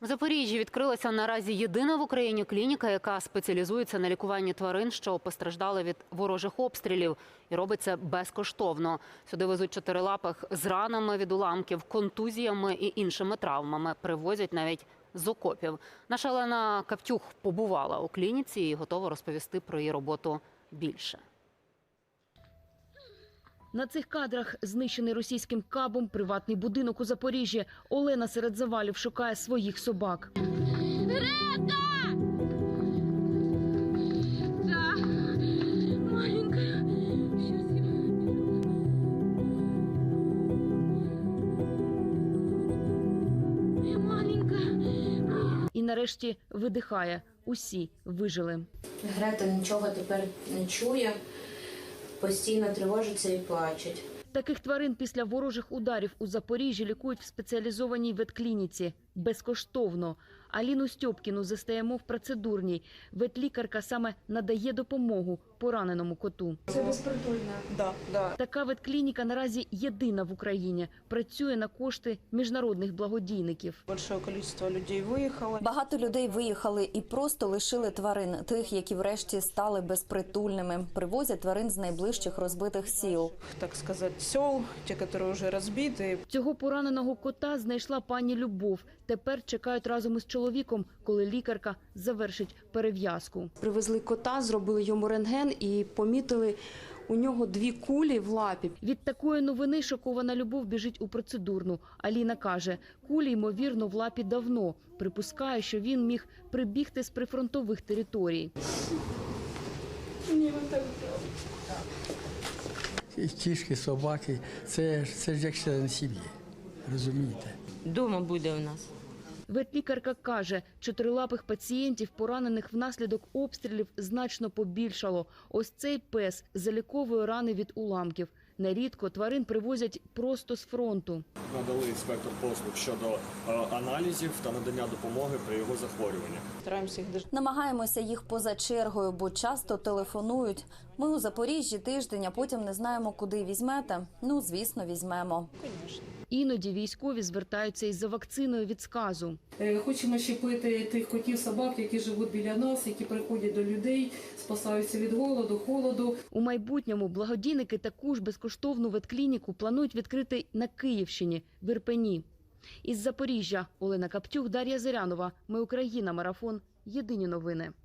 В Запоріжжі відкрилася наразі єдина в Україні клініка, яка спеціалізується на лікуванні тварин, що постраждали від ворожих обстрілів, і робить це безкоштовно. Сюди везуть чотирилапих з ранами від уламків, контузіями і іншими травмами. Привозять навіть з окопів. Наша Олена Каптюх побувала у клініці і готова розповісти про її роботу більше. На цих кадрах знищений російським кабом приватний будинок у Запоріжжі. Олена серед завалів шукає своїх собак. Маленькая. І нарешті видихає. Усі вижили. Грета нічого тепер не чує, постійно тривожиться і плачуть. Таких тварин після ворожих ударів у Запоріжжі лікують в спеціалізованій ветклініці безкоштовно. Аліну Стьопкіну застаємо в процедурній. Ветлікарка саме надає допомогу пораненому коту. Да, да. Така ветклініка наразі єдина в Україні. Працює на кошти міжнародних благодійників. Большое количество людей выехало. Багато людей виїхали і просто лишили тварин, тих, які врешті стали безпритульними. Привозять тварин з найближчих розбитих сіл. Так сказать, сел, те, которые уже разбиты. Цього пораненого кота знайшла пані Любов. Тепер чекають разом із чоловіком, коли лікарка завершить перев'язку. Привезли кота, зробили йому рентген і помітили у нього дві кулі в лапі. Від такої новини шокована любов біжить у процедурну. Аліна каже, кулі ймовірно в лапі давно. Припускає, що він міг прибігти з прифронтових територій. І кішки, собаки, це, ж- це ж як член сім'ї. Розумієте? Дома буде у нас. Ветлікарка каже, чотирилапих пацієнтів, поранених внаслідок обстрілів, значно побільшало. Ось цей пес заліковує рани від уламків. Нерідко тварин привозять просто з фронту. надали інспектор послуг щодо е, аналізів та надання допомоги при його захворюванні. Стараемся их Намагаємося їх поза чергою, бо часто телефонують. Ми у Запоріжжі тиждень, а потім не знаємо, куди візьмете. Ну, звісно, візьмемо. Іноді військові звертаються із за вакциною від сказу. Е, Хочемо щепити тих котів, собак, які живуть біля нас, які приходять до людей, спасаються від голоду, холоду. У майбутньому благодійники таку ж безкоштовну ветклініку планують відкрити на Київщині, в Ірпені. Із Запоріжжя Олена Каптюх, Дар'я Зирянова. Ми Україна. Марафон. Єдині новини.